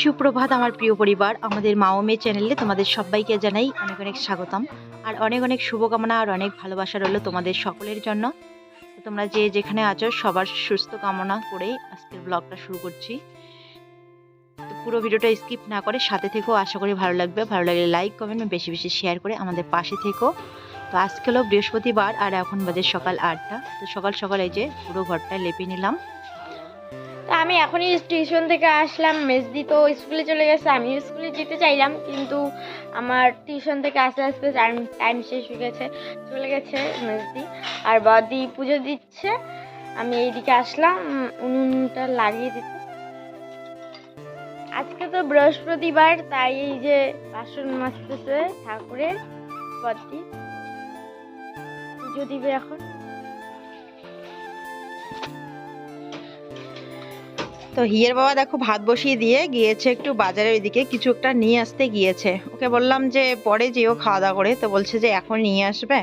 সুপ্রভাত আমার প্রিয় পরিবার, আমাদের মা ও মেয়ে চ্যানেলে তোমাদের সবাইকে জানাই অনেক অনেক স্বাগতম। আর অনেক অনেক শুভকামনা আর অনেক ভালোবাসা রইল তোমাদের সকলের জন্য। তোমরা যে যেখানে আছো সবার সুস্থ কামনা করে আজকের ব্লগটা শুরু করছি। তো পুরো ভিডিওটা স্কিপ না করে সাথে থেকেও আশা করি ভালো লাগবে। ভালো লাগলে লাইক কমেন্ট বেশি বেশি শেয়ার করে আমাদের পাশে থেকো। তো আজকে হলো বৃহস্পতিবার আর এখন বাজে সকাল আটটা। তো সকাল সকাল এই যে পুরো ঘরটা লেপে নিলাম। আমি এখনই টিউশন থেকে আসলাম। মেজদি তো স্কুলে চলে গেছে আমি স্কুলে যেতে চাইলাম, কিন্তু আমার টিউশন থেকে আস্তে আস্তে টাইম টাইম শেষ হয়ে গেছে, চলে গেছে মেজদি। আর বদি পুজো দিচ্ছে, আমি এইদিকে আসলাম উনুনটা লাগিয়ে দিতে। আজকে তো বৃহস্পতিবার, তাই এই যে বাসন মাজতেছে ঠাকুরের, বদি। পুজো দিবে এখন। তো হিয়ের বাবা দেখো ভাত বসিয়ে দিয়ে গিয়েছে একটু বাজারের ওইদিকে, কিছু একটা নিয়ে আসতে গিয়েছে। ওকে বললাম যে, পরে যেও খাওয়া দাওয়া করে। তো বলছে যে, এখন নিয়ে আসবে।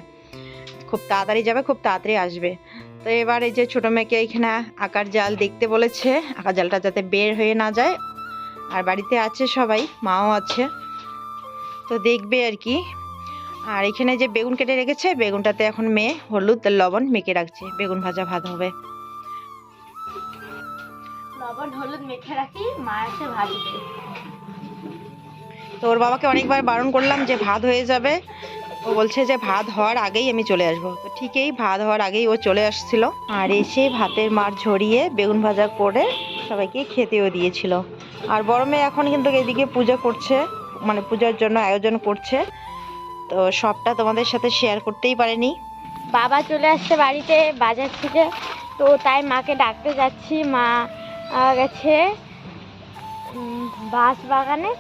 খুব তাড়াতাড়ি যাবে, খুব তাড়াতাড়ি আসবে। তো এবার এই যে ছোটো মেয়েকে এখানে আকার জাল দেখতে বলেছে। আকার জালটা যাতে বের হয়ে না যায়। আর বাড়িতে আছে সবাই, মাও আছে। তো দেখবে আর কি। আর এখানে যে বেগুন কেটে রেখেছে, বেগুনটাতে এখন মেয়ে হলুদ লবণ মেখে রাখছে। বেগুন ভাজা ভাত হবে। লবণ হলুদ মেখে রাখি মা এসে ভাজবে তো ওর বাবাকে অনেকবার বারণ করলাম যে ভাত হয়ে যাবে। ও বলছে যে ভাত হওয়ার আগেই আমি চলে আসব। তো ঠিকই ভাত হওয়ার আগেই ও চলে আসছিল। আর এসে ভাতের মার ঝরিয়ে বেগুন ভাজা করে সবাইকে খেতেও দিয়েছিল। আর বড় মেয়ে এখন কিন্তু এদিকে পূজা করছে মানে পূজার জন্য আয়োজন করছে। তো সবটা তোমাদের সাথে শেয়ার করতেই পারেনি। বাবা চলে আসছে বাড়িতে বাজার থেকে। তো তাই মাকে ডাকতে যাচ্ছি। মা গেছে বাস বাগানে।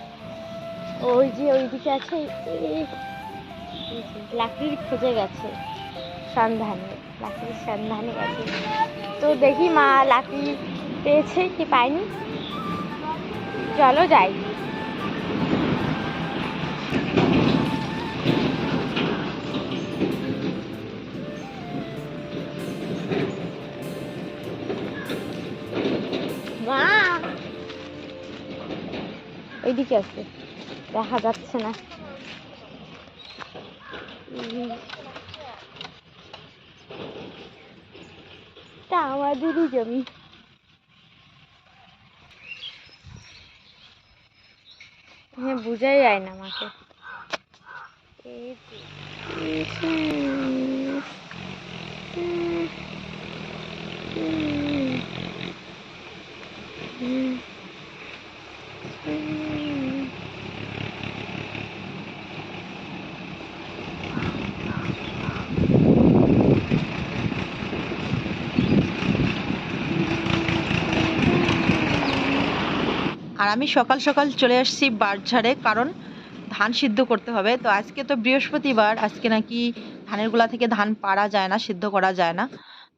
ওই যে ওই দিকে আছে লাকড়ির খুঁজে গেছে, সন্ধানে, লাকড়ির সন্ধানে গেছে। তো দেখি মা লাকড়ি পেয়েছে কি পায়নি। চলো যাই। ওইদিকে আছে। দেখা যাচ্ছে না। তা আমাদেরই জমি। হ্যাঁ বোঝাই যায় না আমাকে। এই আর আমি সকাল সকাল চলে আসছি বারঝাড়ে কারণ ধান সিদ্ধ করতে হবে। তো আজকে তো বৃহস্পতিবার, আজকে নাকি ধানেরগুলা থেকে ধান পাড়া যায় না, সিদ্ধ করা যায় না।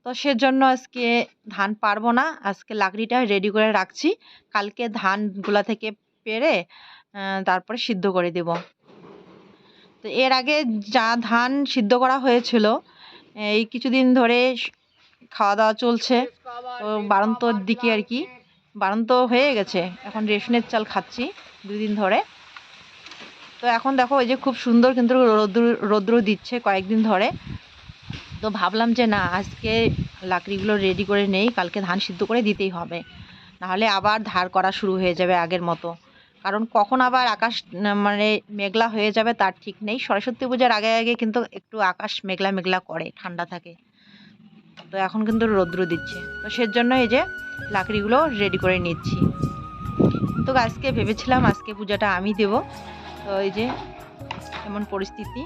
তো সেজন্য আজকে ধান পারব না, আজকে লাকড়িটা রেডি করে রাখছি। কালকে ধানগুলা থেকে পেরে তারপরে সিদ্ধ করে দেব। তো এর আগে যা ধান সিদ্ধ করা হয়েছিল, এই কিছুদিন ধরে খাওয়া দাওয়া চলছে। তো বারন্তর দিকে আর কি। বারন্ত হয়ে গেছে। এখন রেশনের চাল খাচ্ছি দুদিন ধরে। তো এখন দেখো, এই যে খুব সুন্দর কিন্তু রৌদ্র রৌদ্র দিচ্ছে কয়েকদিন ধরে। তো ভাবলাম যে না, আজকে লাকড়িগুলো রেডি করে নেই, কালকে ধান সিদ্ধ করে দিতেই হবে। নাহলে আবার ধার করা শুরু হয়ে যাবে আগের মতো। কারণ কখন আবার আকাশ মানে মেঘলা হয়ে যাবে তার ঠিক নেই। সরস্বতী পূজার আগে আগে কিন্তু একটু আকাশ মেঘলা মেঘলা করে, ঠান্ডা থাকে। তো এখন কিন্তু রৌদ্র দিচ্ছে। তো সেজন্য এই যে লাকড়িগুলো রেডি করে নিচ্ছি। তো আজকে ভেবেছিলাম আজকে পূজাটা আমি দেব। তো এই যে এমন পরিস্থিতি।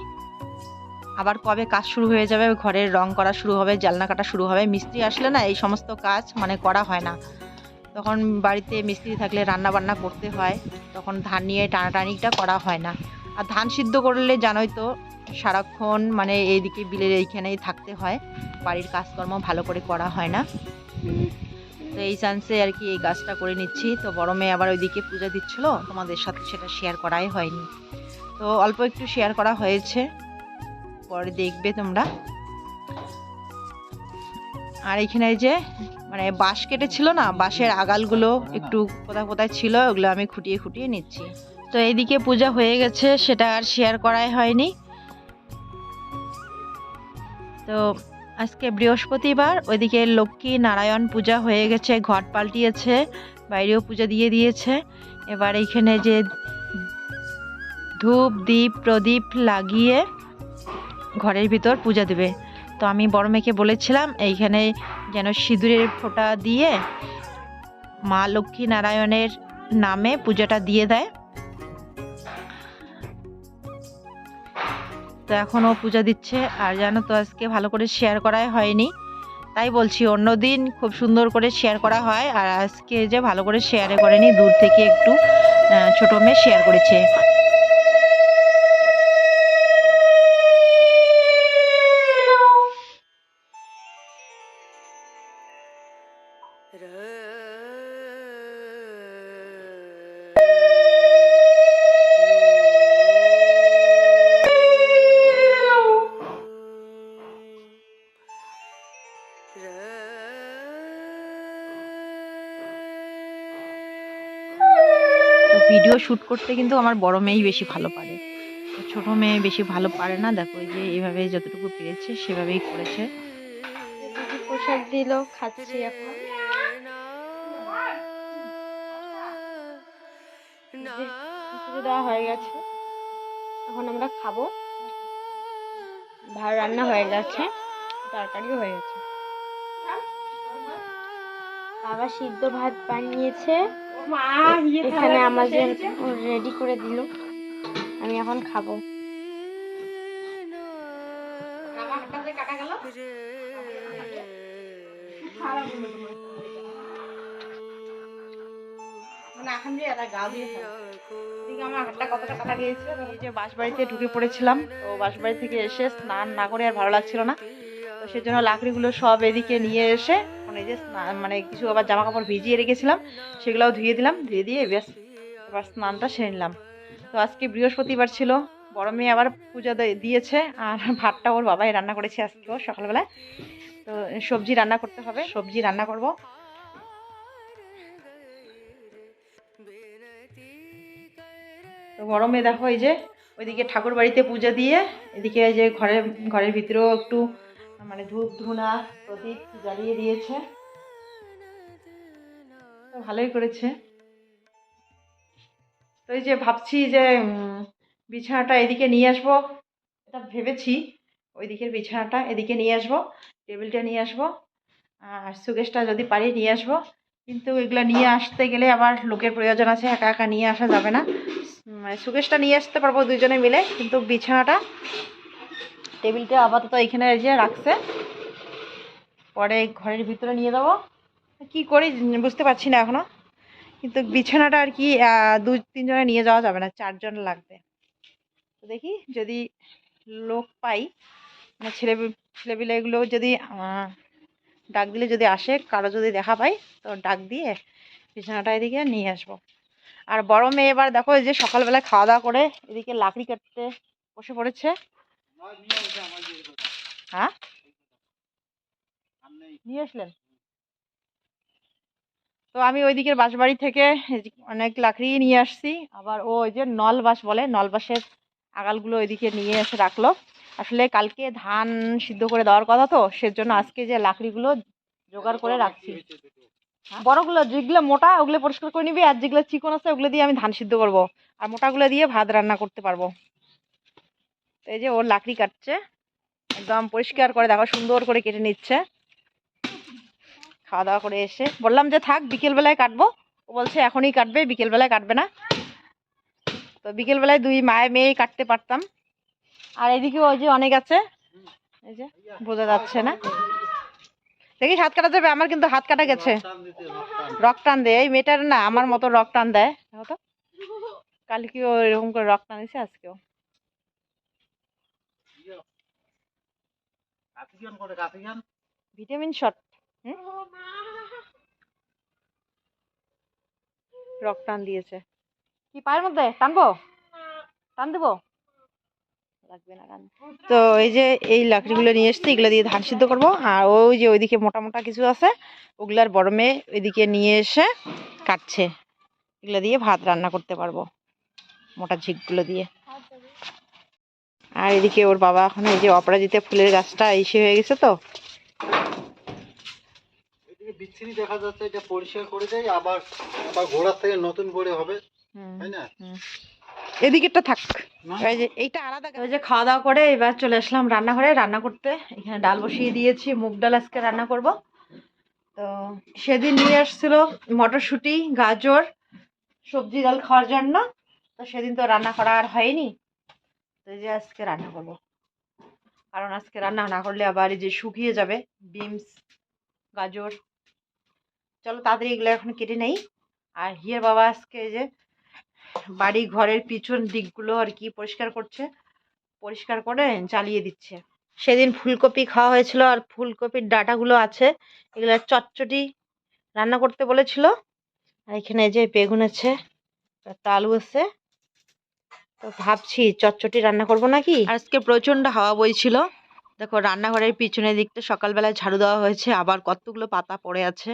আবার কবে কাজ শুরু হয়ে যাবে, ঘরের রং করা শুরু হবে জালনা কাটা শুরু হবে, মিস্ত্রি আসলে না এই সমস্ত কাজ মানে করা হয় না। তখন বাড়িতে মিস্ত্রি থাকলে রান্না বান্না করতে হয়, তখন ধান নিয়ে টানাটানিটা করা হয় না। আর ধান সিদ্ধ করলে জানোই তো সারাক্ষণ মানে এইদিকে বিলের এইখানেই থাকতে হয়। বাড়ির কাজকর্ম ভালো করে করা হয় না। তো এই চান্সে আর কি এই গাছটা করে নিচ্ছি। তো বড় আবার ওইদিকে পূজা দিচ্ছিল। তোমাদের সাথে সেটা শেয়ার করাই হয়নি। তো অল্প একটু শেয়ার করা হয়েছে। পরে দেখবে তোমরা। আর এখানে যে মানে বাঁশ কেটেছিল না, বাঁশের আগালগুলো একটু কোথায় কোথায় ছিল, ওগুলো আমি খুঁটিয়ে খুঁটিয়ে নিচ্ছি। তো এইদিকে পূজা হয়ে গেছে, সেটা আর শেয়ার করাই হয়নি। তো আজকে বৃহস্পতিবার, ওইদিকে লক্ষ্মী নারায়ণ পূজা হয়ে গেছে, ঘট পাল্টিয়েছে, বাইরেও পূজা দিয়ে দিয়েছে। এবার এইখানে যে ধূপ, দীপ, প্রদীপ লাগিয়ে ঘরের ভিতর পূজা দেবে। তো আমি বড় মেয়েকে বলেছিলাম, এইখানে যেন সিঁদুরের ফোঁটা দিয়ে মা লক্ষ্মী নারায়ণের নামে পূজাটা দিয়ে দেয়। তো এখনও পূজা দিচ্ছে। আর জানো তো, আজকে ভালো করে শেয়ার করাই হয়নি। তাই বলছি, অন্য দিন খুব সুন্দর করে শেয়ার করা হয়। আর আজকে যে ভালো করে শেয়ারে করেনি, দূর থেকে একটু ছোট মেয়ে শেয়ার করেছে। ভিডিও শ্যুট করতে কিন্তু আমার বড় মেয়েই বেশি ভালো পারে। তো ছোট মেয়ে বেশি ভালো পারে না দেখো এই যে এইভাবে যতটুকু পেরেছে সেভাবেই করেছে। প্রসাদ দিল খাচ্ছি এখন। দেওয়া হয়ে গেছে। এখন আমরা খাব। ভাত রান্না হয়ে গেছে তরকারিও হয়ে গেছে। বাবা সিদ্ধ ভাত বানিয়েছে। এখানে আমাদের রেডি করে দিল। আমি এখন খাব। এই যে বাঁশবাড়িতে ঢুকে পড়েছিলাম তো বাঁশবাড়ি থেকে এসে স্নান না করে আর ভালো লাগছিল না। তো সেজন্য লাকড়িগুলো সব এদিকে নিয়ে এসে এখন এই যে মানে কিছু আবার জামা কাপড় ভিজিয়ে রেখেছিলাম, সেগুলোও ধুয়ে দিলাম, ধুয়ে দিয়ে ব্যাস এবার স্নানটা সেরে নিলাম। তো আজকে বৃহস্পতিবার ছিল, বড় মেয়ে আবার পূজা দিয়েছে, আর ভাতটা ওর বাবাই রান্না করেছে আজকেও সকালবেলায়। তো সবজি রান্না করতে হবে, সবজি রান্না করব। তো মেয়ে দেখো এই যে, ওইদিকে ঠাকুর বাড়িতে পূজা দিয়ে, এদিকে যে ঘরের ঘরের ভিতরেও একটু মানে ধূপ ধুনা, প্রদীপ জ্বালিয়ে দিয়েছে। ভালোই করেছে। তো এই যে ভাবছি যে বিছানাটা এদিকে নিয়ে আসব। এটা ভেবেছি, ওই দিকের বিছানাটা এদিকে নিয়ে আসব, টেবিলটা নিয়ে আসব, আর সুকেশটা যদি পারি নিয়ে আসব। কিন্তু এগুলো নিয়ে আসতে গেলে আবার লোকের প্রয়োজন আছে, একা একা নিয়ে আসা যাবে না। মানে সুকেশটা নিয়ে আসতে পারব দুজনে মিলে, কিন্তু বিছানাটা টেবিলটা আপাতত এখানে যে রাখছে। পরে ঘরের ভিতরে নিয়ে দেবো কি করি বুঝতে পারছি না এখনও। কিন্তু বিছানাটা আর কি দু, তিনজনে নিয়ে যাওয়া যাবে না, চারজন লাগবে। তো দেখি যদি লোক পাই মানে ছেলে, ছেলেপিলেগুলো যদি ডাক দিলে যদি আসে, কারও যদি দেখা পাই, তো ডাক দিয়ে বিছানাটা এদিকে নিয়ে আসব। আর বড় মেয়ে এবার দেখো, এই যে সকালবেলা খাওয়া দাওয়া করে এদিকে লাকড়ি কাটতে বসে পড়েছে। হ্যাঁ? নিয়ে আসলেন? তো আমি ওই দিকের বাঁশবাড়ি থেকে অনেক লাকড়ি নিয়ে আসছি। আবার ও ওই যে নল বাঁশ বলে নল বাঁশের আগালগুলো ওইদিকে নিয়ে এসে রাখল। আসলে কালকে ধান সিদ্ধ করে দেওয়ার কথা তো সেজন্য আজকে যে লাকড়িগুলো জোগাড় করে রাখছি। হ্যাঁ, বড়গুলো যেগুলো মোটা ওগুলো পরিষ্কার করে নিবি আর যেগুলো চিকন আছে ওগুলো দিয়ে আমি ধান সিদ্ধ করব। আর মোটাগুলো দিয়ে ভাত রান্না করতে পারব। এই যে ওর লাকড়ি কাটছে। একদম পরিষ্কার করে দেখো, সুন্দর করে কেটে নিচ্ছে। খাওয়া দাওয়া করে এসে। বললাম যে থাক, বিকেলবেলায় কাটবো। ও বলছে, এখনই কাটবে, বিকেলবেলায় কাটবে না। তো বিকেলবেলায় দুই মায়ে মেয়েই কাটতে পারতাম। আর এদিকে ওই যে অনেক আছে। এই যে, বোঝা যাচ্ছে না। দেখিস হাত কাটা যাবে, আমার কিন্তু হাত কাটা গেছে। রক টান দেয় এই মেয়েটার না, আমার মতো রক টান দেয়। তো। কালকেও এরকম করে রক টান দিছে আজকেও। ভিটামিন শট রক টান দিয়েছে। কি পায়ের মধ্যে? টানবো? টান দেবো? তো এই যে এই লাকড়িগুলো নিয়ে এসছি, এগুলো দিয়ে ধান সিদ্ধ করব। আর ওই যে ওইদিকে মোটা মোটা কিছু আছে, ওগুলার বরমে ওইদিকে নিয়ে এসে কাটছে। এগুলো দিয়ে ভাত রান্না করতে পারব, মোটা ঝিকগুলো দিয়ে। আর এদিকে ওর বাবা এখন এই যে অপরাজিতা ফুলের গাছটা এসে হয়ে গেছে তো। বিচ্ছিরি দেখা যাচ্ছে এটা পরিষ্কার করে দেয় আবার আবার ঘোড়ার থেকে নতুন করে হবে হুম, তাই না। এদিকেরটা থাক। এই যে এইটা আলাদা ওই যে খাওয়া দাওয়া করে এবার চলে আসলাম রান্নাঘরে। রান্না করতে এখানে ডাল বসিয়ে দিয়েছি মুগ ডাল আজকে রান্না করব। তো সেদিন নিয়ে আসছিল মটরশুঁটি গাজর সবজি ডাল খাওয়ার জন্য। তো সেদিন তো রান্না করা আর হয়নি। তো এই যে আজকে রান্না করব। কারণ আজকে রান্না না করলে আবার এই যে শুকিয়ে যাবে, বিনস, গাজর। চলো তাড়াতাড়ি এগুলো এখন কেটে নেই। আর হিয়ার বাবা আজকে যে বাড়ি ঘরের পিছন দিকগুলো আর কি পরিষ্কার করছে, পরিষ্কার করে জ্বালিয়ে দিচ্ছে। সেদিন ফুলকপি খাওয়া হয়েছিল আর ফুলকপির ডাটাগুলো আছে, এগুলো চটচটি রান্না করতে বলেছিল। আর এখানে যে বেগুন আছে, তালু আছে তো ভাবছি চটচটি রান্না করব নাকি? আজকে প্রচণ্ড হাওয়া বইছিল। দেখো রান্নাঘরের পিছনের দিকটা সকালবেলায় ঝাড়ু দেওয়া হয়েছে আবার কতগুলো পাতা পড়ে আছে।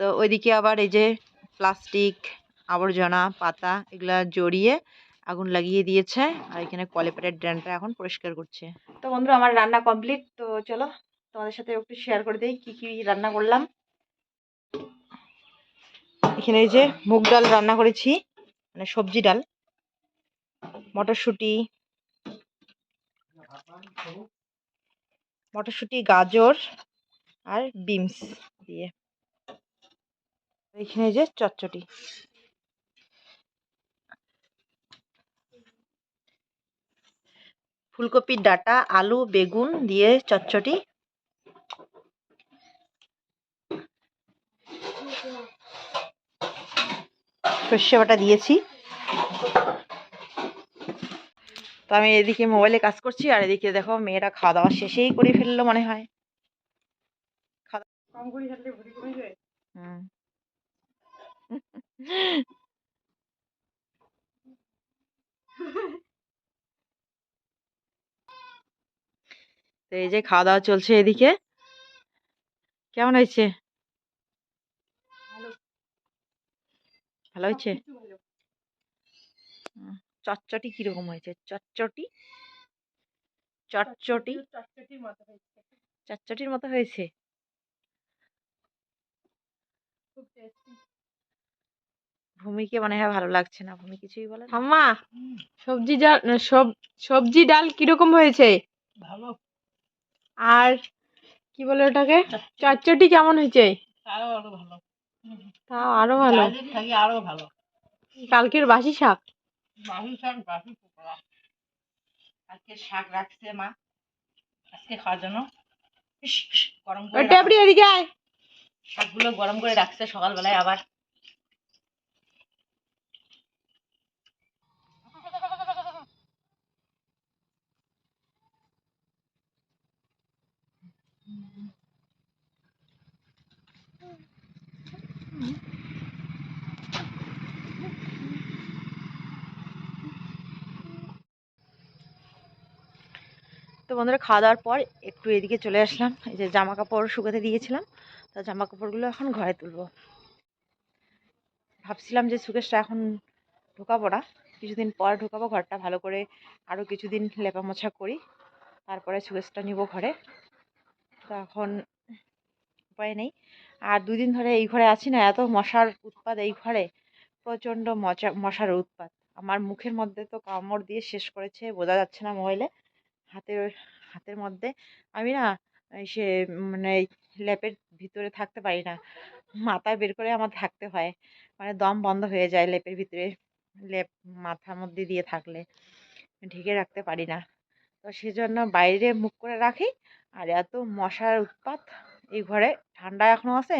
তো ওইদিকে আবার এই যে প্লাস্টিক আবর্জনা পাতা এগুলা জড়িয়ে আগুন লাগিয়ে দিয়েছে আর এখানে কলেপারের ড্রেনটা এখন পরিষ্কার করছে। তো বন্ধুরা আমার রান্না কমপ্লিট তো চলো তোমাদের সাথে একটু শেয়ার করে দিই কি কি রান্না করলাম। এখানে এই যে মুগ ডাল রান্না করেছি মানে সবজি ডাল। মটরশুঁটি মটরশুঁটি, গাজর আর বিনস দিয়ে। এখানে যে চচ্চটি ফুলকপির ডাটা, আলু, বেগুন দিয়ে চচ্চটি সর্ষে বাটা দিয়েছি। তো আমি এদিকে মোবাইলে কাজ করছি আর এদিকে দেখো মেয়েরা খাওয়া দাওয়া শেষেই করে ফেলল মনে হয়। তো এই যে খাওয়া দাওয়া চলছে এদিকে। কেমন হয়েছে? ভালো। হয়েছে? চটচটি কীরকম হয়েছে? চটচটি চটচটি চটচটির মতো হয়েছে। ভূমিকে মনে হয় ভালো লাগছে না। ভূমি কিছুই বলে না। আম্মা সবজি ডাল সব সবজি ডাল কীরকম হয়েছে? ভালো। আর কি বলে ওটাকে? চটচটি কেমন হয়েছে? আরও আরও ভালো। তাও আরও ভালো। থাকি আরও ভালো। কালকের বাসি শাক। বাসি শাক বাসি পোকড়া আজকে শাক রাখছে মা। আজকে খাওয়ার জন্য। গরম করে এদিকে আয়। শাকগুলো গরম করে রাখছে সকালবেলায় আবার। তো বন্ধুরা খাওয়া দাওয়ার পর একটু এদিকে চলে আসলাম। এই যে জামা কাপড় শুকাতে দিয়েছিলাম, তো জামা কাপড়গুলো এখন ঘরে তুলবো। ভাবছিলাম যে সুকেশটা এখন ঢোকাবো না, কিছুদিন পর ঢোকাবো, ঘরটা ভালো করে আরও কিছুদিন লেপা মোছা করি, তারপরে সুকেশটা নিব ঘরে। তো এখন উপায় নেই। আর দুদিন ধরে এই ঘরে আছি না, এত মশার উৎপাত এই ঘরে, প্রচণ্ড মশা মশার উৎপাত। আমার মুখের মধ্যে তো কামড় দিয়ে শেষ করেছে, বোঝা যাচ্ছে না মোবাইলে। হাতের হাতের মধ্যে আমি না সে মানে ল্যাপের ভিতরে থাকতে পারি না। মাথা বের করে আমার থাকতে হয়। মানে দম বন্ধ হয়ে যায় লেপের ভিতরে। লেপ মাথার মধ্যে দিয়ে থাকলে। ঢেকে রাখতে পারি না। তো সেজন্য বাইরে মুখ করে রাখি। আর এত মশার উৎপাত এই ঘরে। ঠান্ডা এখনও আছে।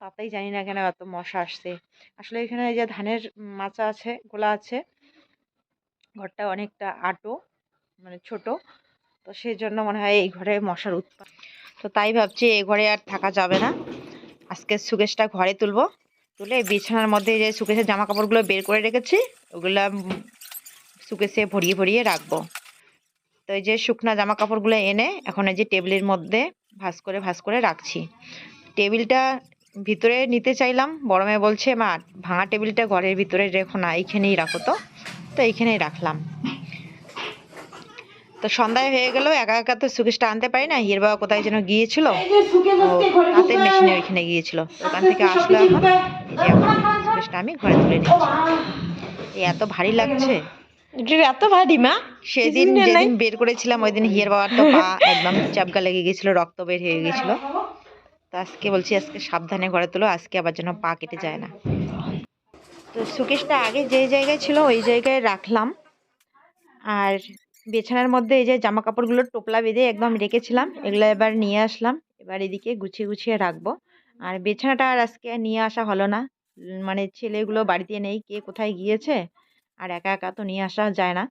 তাতেই জানি না কেন এত মশা আসছে। আসলে এখানে যে ধানের মাচা আছে, গোলা আছে। ঘরটা অনেকটা আটো মানে ছোট। তো সেই জন্য মনে হয় এই ঘরে মশার উৎপাত। তো তাই ভাবছি এই ঘরে আর থাকা যাবে না। আজকে সুকেশটা ঘরে তুলবো। তুলে বিছানার মধ্যে যে সুকেশের জামা কাপড়গুলো বের করে রেখেছি, ওগুলো সুকেসে ভরিয়ে ভরিয়ে রাখব। তো এই যে শুকনা জামা কাপড়গুলো এনে এখন এই যে টেবিলের মধ্যে ভাঁজ করে ভাঁজ করে রাখছি। টেবিলটা ভিতরে নিতে চাইলাম। বড় মেয়ে বলছে, মা, ভাঙা টেবিলটা ঘরের ভিতরে রেখো না, এইখানেই রাখো তো। তো এইখানেই রাখলাম। তো সন্ধ্যায় হয়ে গেল একা একা তো সুকেশটা আনতে পারি না হির বাবা কোথায় যেন গিয়েছিল? ও হাতের মেশিনে ওইখানে গিয়েছিল। ওখান থেকে আসলো এখন এই যে এখন সুকেশটা আমি ঘরে তুলে নিচ্ছি। এই এত ভারী লাগছে। এত ভারী মা। সেদিন যেদিন বের করেছিলাম ওই দিন হিয়ার বাবার তো পা একদম চাপগা লেগে গেছিল রক্ত বের হয়ে গেছিল তো আজকে বলছি আজকে সাবধানে ঘরে তোলো আজকে আবার যেন পা কেটে যায় না। তো সুকেশটা আগে যে জায়গায় ছিল ওই জায়গায় রাখলাম। আর বিছানার মধ্যে এই যে জামা কাপড়গুলো টোপলা বেঁধে একদম রেখেছিলাম, এগুলো এবার নিয়ে আসলাম। এবার এদিকে গুছিয়ে গুছিয়ে রাখব। আর বিছানাটা আর আজকে নিয়ে আসা হলো না। মানে ছেলেগুলো বাড়িতে নেই, কে কোথায় গিয়েছে? আর একা একা তো নিয়ে আসা যায় না।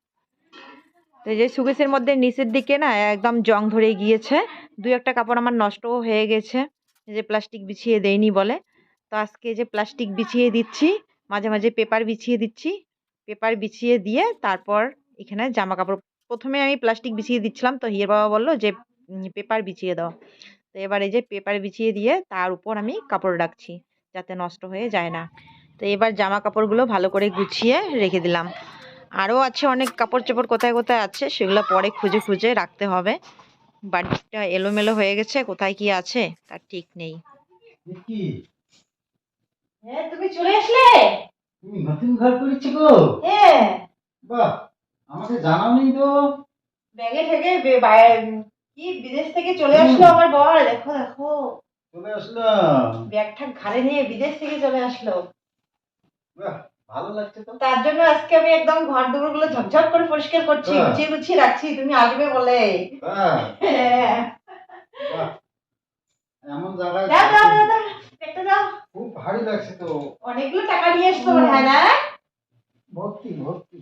তো এই যে সুকেশের মধ্যে নিচের দিকে না একদম জং ধরে গিয়েছে। দুই একটা কাপড় আমার নষ্টও হয়ে গেছে। যে প্লাস্টিক বিছিয়ে দেয়নি বলে। তো আজকে যে প্লাস্টিক বিছিয়ে দিচ্ছি, মাঝে মাঝে পেপার বিছিয়ে দিচ্ছি। পেপার বিছিয়ে দিয়ে তারপর এখানে জামা কাপড় প্রথমে আমি প্লাস্টিক বিছিয়ে দিচ্ছিলাম তো হিয়ের বাবা বলল যে পেপার বিছিয়ে দাও। তো এবার এই যে পেপার বিছিয়ে দিয়ে তার উপর আমি কাপড় রাখছি যাতে নষ্ট হয়ে যায় না। তো এবার জামা কাপড়গুলো ভালো করে গুছিয়ে রেখে দিলাম। আরও আছে অনেক কাপড় চোপড় কোথায় কোথায় আছে সেগুলো পরে খুঁজে খুঁজে রাখতে হবে। বাড়িটা এলোমেলো হয়ে গেছে কোথায় কি আছে তার ঠিক নেই। হ্যাঁ তুমি চলে আসলে? তুমি নতুন ঘর করেছ গো? হ্যাঁ। বাহ। আমাকে জানাওনি তো। ব্যাগে থেকে কি বিদেশ থেকে চলে আসলো আমার বর দেখো দেখো। চলে আসলাম। ব্যাগটা ঘাড়ে নিয়ে বিদেশ থেকে চলে আসলো। ভালো লাগছে তো। তার জন্য আজকে আমি একদম ঘর দুপুরগুলো ঝকঝক করে পরিষ্কার করছি। গুছিয়ে গুছিয়ে রাখছি তুমি আসবে বলে। হ্যাঁ। এমন জায়গায় দাও দাও দাও একটা দাও। খুব ভারী লাগছে তো। অনেকগুলো টাকা নিয়ে এসছো হ্যাঁ না? ভর্তি ভর্তি।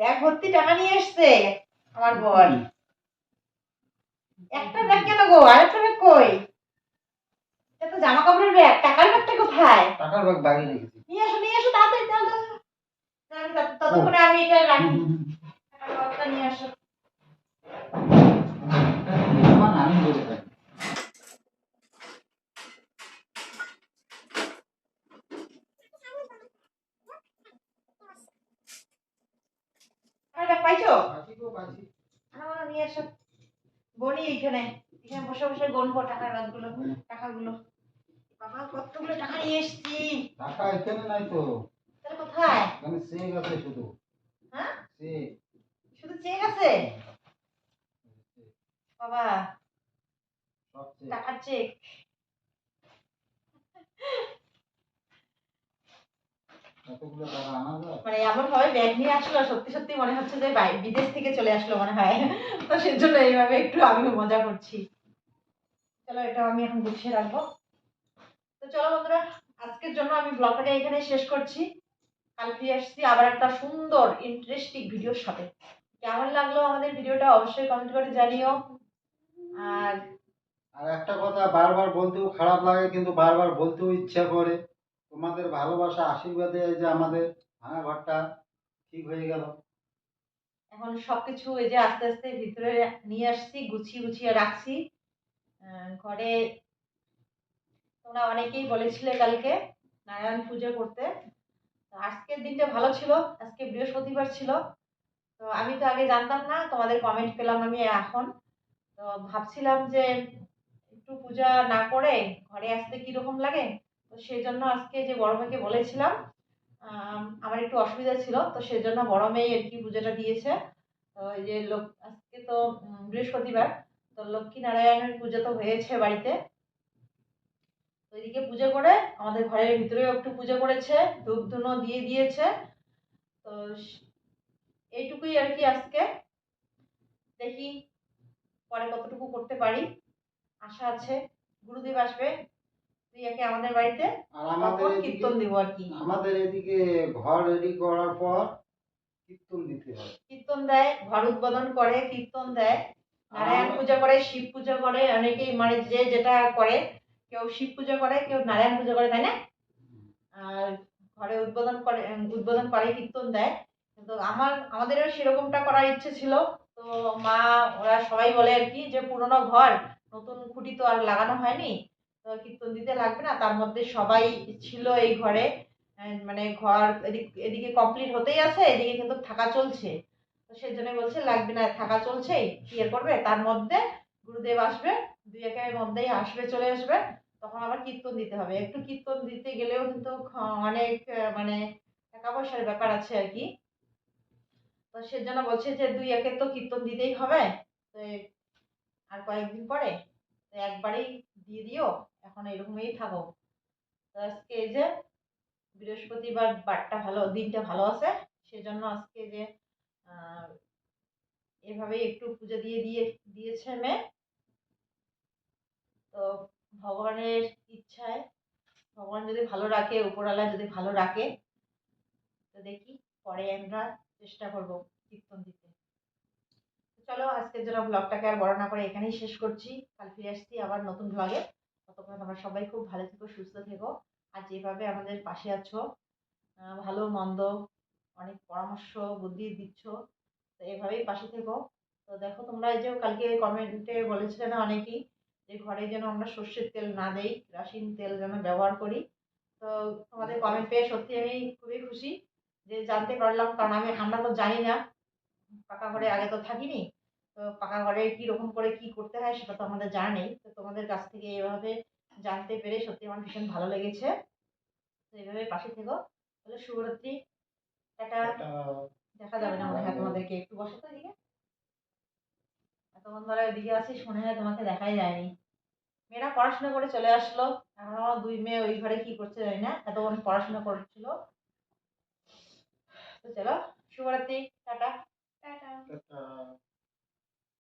ব্যাগ ভর্তি টাকা নিয়ে এসছে আমার বর। একটা ব্যাগ কেন গো? আরেকটা ব্যাগ কই? এটা তো জামা কাপড়ের ব্যাগ। টাকার ব্যাগটা কোথায়? টাকার ব্যাগ বাইরে রেখেছি নিয়ে আসো নিয়ে আসো তাড়াতাড়ি। তাহলে ততক্ষণে আমি এটা রাখি। টাকার ব্যাগটা নিয়ে আসো আমার আমি বলে থাকি টাকার ব্যাগ পাইছো বাকি গো বাকি আনো আনো নিয়ে আসো গনি এইখানে। এখানে বসে বসে গনবো টাকার ব্যাগগুলো টাকাগুলো। বাবা কতগুলো টাকা নিয়ে এসছি। টাকা এখানে নাই তো। তাহলে কোথায়? চেক আছে শুধু। হ্যাঁ? চেক। শুধু চেক আছে? বাবা টাকার চেক এতগুলো টাকা আনা যায় মানে এমন ভাবে ব্যাগ নিয়ে আসলো সত্যি সত্যি মনে হচ্ছে যে বিদেশ থেকে চলে আসলো মনে হয়। তো সেজন্য এইভাবে একটু আমিও মজা করছি। চলো এটা আমি এখন গুছিয়ে রাখব। তো চলো বন্ধুরা আজকের জন্য আমি ব্লগটাকে এখানে শেষ করছি। কাল ফিরে আসছি আবার একটা সুন্দর ইন্টারেস্টিং ভিডিওর সাথে। কেমন লাগল আমাদের ভিডিওটা অবশ্যই কমেন্ট করে জানিও। আর আর একটা কথা বারবার বলতেও খারাপ লাগে কিন্তু বারবার বলতেও ইচ্ছা করে। তোমাদের ভালোবাসা, আশীর্বাদে এই যে আমাদের ভাঙা ঘরটা ঠিক হয়ে গেল। এখন সবকিছু এই যে আস্তে আস্তে ভিতরে নিয়ে আসছি, গুছিয়ে গুছিয়ে রাখছি। ঘরে তোমরা অনেকেই বলেছিলে কালকে নারায়ণ পুজো করতে। আজকের দিনটা ভালো ছিল, আজকে বৃহস্পতিবার ছিল। তো আমি তো আগে জানতাম না, তোমাদের কমেন্ট পেলাম আমি এখন। তো ভাবছিলাম যে একটু পূজা না করে ঘরে আসতে কীরকম লাগে? তো সেই জন্য আজকে যে বড় মেয়েকে বলেছিলাম আমার একটু অসুবিধা ছিল, তো সেই জন্য বড় মেয়ে আর কি পুজোটা দিয়েছে। তো এই যে লোক, আজকে তো বৃহস্পতিবার, তো লক্ষ্মী নারায়ণের পুজো তো হয়েছে বাড়িতে। তো এদিকে পুজো করে আমাদের ঘরের ভিতরেও একটু পুজো করেছে ধূপ ধুনো দিয়ে দিয়েছে। তো এইটুকুই আর কি আজকে। দেখি পরে কতটুকু করতে পারি। আশা আছে, গুরুদেব আসবে। আমাদের বাড়িতে আর আমাদের এদিকে কীর্তন দিব আর কি। আমাদের এদিকে ঘর রেডি করার পর কীর্তন দিতে হয়। কীর্তন দেয় ঘর উদ্বোধন করে কীর্তন দেয়। নারায়ণ পূজা করে শিব পূজা করে অনেকেই মানে যে যেটা করে কেউ শিব পূজা করে কেউ নারায়ণ পূজা করে তাই না? আর ঘরে উদ্বোধন করে উদ্বোধন করে কীর্তন দেয়। কিন্তু তো আমার আমাদেরও সেরকমটা করার ইচ্ছে ছিল। তো মা ওরা সবাই বলে আর কি যে পুরোনো ঘর নতুন খুঁটি তো আর লাগানো হয়নি। কীর্তন দিতে লাগবে না। তার মধ্যে সবাই ছিল এই ঘরে। মানে ঘর এদিক, এদিকে কমপ্লিট হতেই আছে, এদিকে কিন্তু থাকা চলছে। তো সেই জন্য বলছে, লাগবে না, থাকা চলছে, কি করবে? তার মধ্যে গুরুদেব আসবে, দুই একের মধ্যেই আসবে, চলে আসবে। তখন আবার কীর্তন দিতে হবে। একটু কীর্তন দিতে গেলেও কিন্তু অনেক মানে টাকা পয়সার ব্যাপার আছে আর কি। তো সেজন্য বলছে যে, দুই একের তো কীর্তন দিতেই হবে। তো আর কয়েকদিন পরে, তো একবারেই দিয়ে দিও। এখন এরকমই থাকো। তো আজকে এই যে বৃহস্পতিবার বারটা ভালো দিনটা ভালো আছে সেজন্য আজকে যে আহ, এভাবেই একটু পুজো দিয়ে দিয়ে দিয়েছে মেয়ে। তো ভগবানের ইচ্ছায় ভগবান যদি ভালো রাখে উপরওয়ালা যদি ভালো রাখে তো দেখি পরে আমরা চেষ্টা করব কীর্তন দিতে। চলো আজকের জন্য ব্লগটাকে আর বড় না করে এখানেই শেষ করছি। কাল ফিরে আসছি আবার নতুন ব্লগে ততক্ষণ তোমরা সবাই খুব ভালো থেকো, সুস্থ থেকো। আর যেভাবে আমাদের পাশে আছো ভালো, মন্দ, অনেক পরামর্শ, বুদ্ধি দিচ্ছ, তো এভাবেই পাশে থেকো। তো দেখো তোমরা এই যে কালকে কমেন্টে বলেছিলে না অনেকেই, যে ঘরে যেন আমরা সর্ষের তেল না দেই কেরোসিন তেল যেন ব্যবহার করি। তো তোমাদের কমেন্ট পেয়ে সত্যি আমি খুবই খুশি যে জানতে পারলাম, কারণ আমি আমরা তো জানি না, পাকা ঘরে আগে তো থাকিনি। তো পাকা ঘরে কি রকম করে কি করতে হয় সেটা তো আমাদের জানা নেই। তো তোমাদের কাছ থেকে এভাবে জানতে পেরে সত্যি আমার ভীষণ ভালো লেগেছে। তো এইভাবে পাশে থেকো। তাহলে শুভরাত্রি। টাটা। একটা দেখা যাবে না মনে হয় তোমাদেরকে একটু বসো তো এদিকে এতক্ষণ ধরে এদিকে আছি শুনে হয় তোমাকে দেখাই যায়নি। মেয়েরা পড়াশোনা করে চলে আসলো। এখন আমার দুই মেয়ে ওই ঘরে কি করছে জানি না। এতক্ষণ পড়াশোনা করছিল। তো চলো শুভরাত্রি। টাটা। টাটা।